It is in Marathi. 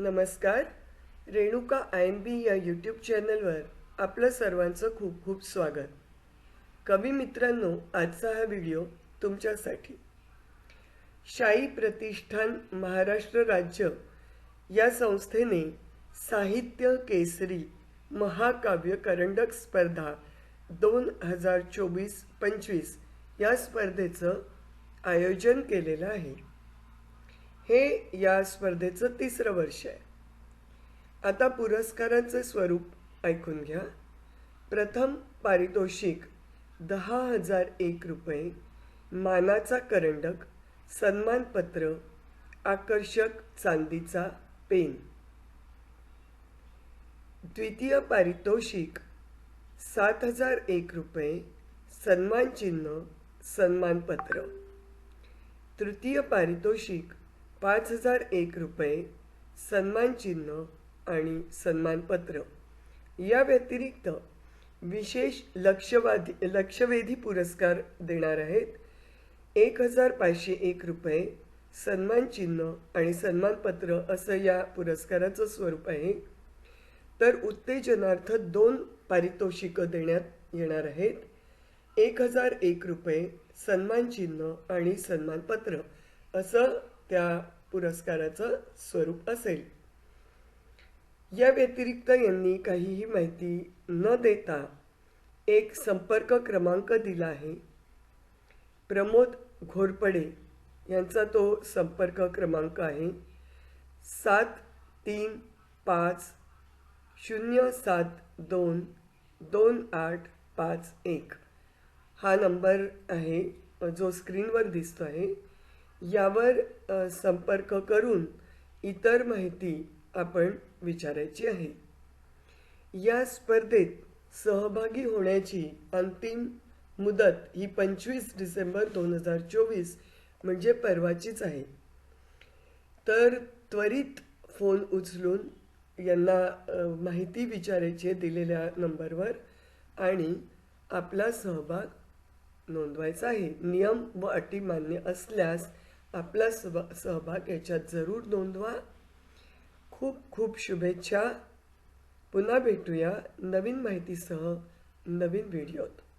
नमस्कार रेणुका आय एम बी या यूट्यूब चॅनलवर आपलं सर्वांचं खूप खूप स्वागत. कवी मित्रांनो आजचा हा व्हिडिओ तुमच्यासाठी. शाही प्रतिष्ठान महाराष्ट्र राज्य या संस्थेने साहित्य केसरी महाकाव्य करंडक स्पर्धा दोन हजार चोवीस पंचवीस या स्पर्धेचं आयोजन केलेलं आहे. हे या स्पर्धेचं तिसरं वर्ष आहे. आता पुरस्कारांचे स्वरूप ऐकून घ्या. प्रथम पारितोषिक दहा हजार एक रुपये मानाचा करंडक सन्मानपत्र आकर्षक चांदीचा पेन. द्वितीय पारितोषिक सात हजार एक रुपये सन्मानचिन्ह सन्मानपत्र. तृतीय पारितोषिक पाच हजार एक रुपये सन्मानचिन्ह आणि सन्मानपत्र. या व्यतिरिक्त विशेष लक्षवादी लक्षवेधी पुरस्कार देणार आहेत. एक हजार पाचशे एक रुपये सन्मानचिन्ह आणि सन्मानपत्र असं या पुरस्काराचं स्वरूप आहे. तर उत्तेजनार्थ दोन पारितोषिकं देण्यात येणार आहेत. एक हजार एक रुपये सन्मानचिन्ह आणि सन्मानपत्र असं त्या पुरस्काराचं स्वरूप असेल. या व्यतिरिक्त यांनी काहीही माहिती न देता एक संपर्क क्रमांक दिला आहे. प्रमोद घोरपडे यांचा तो संपर्क क्रमांक आहे. सात तीन पाच शून्य सात दोन दोन आठ पाच एक. हा नंबर आहे जो स्क्रीनवर दिसतो आहे यावर संपर्क करून इतर माहिती आपण विचारायची आहे. या स्पर्धेत सहभागी होण्याची अंतिम मुदत ही पंचवीस डिसेंबर दोन हजार चोवीस म्हणजे परवाचीच आहे. तर त्वरित फोन उचलून यांना माहिती विचारायची आहे दिलेल्या नंबरवर आणि आपला सहभाग नोंदवायचा आहे. नियम व अटी मान्य असल्यास आपला सभा सहभाग याच्यात जरूर नोंदवा. खूप खूप शुभेच्छा. पुन्हा भेटूया नवीन माहितीसह नवीन व्हिडिओत.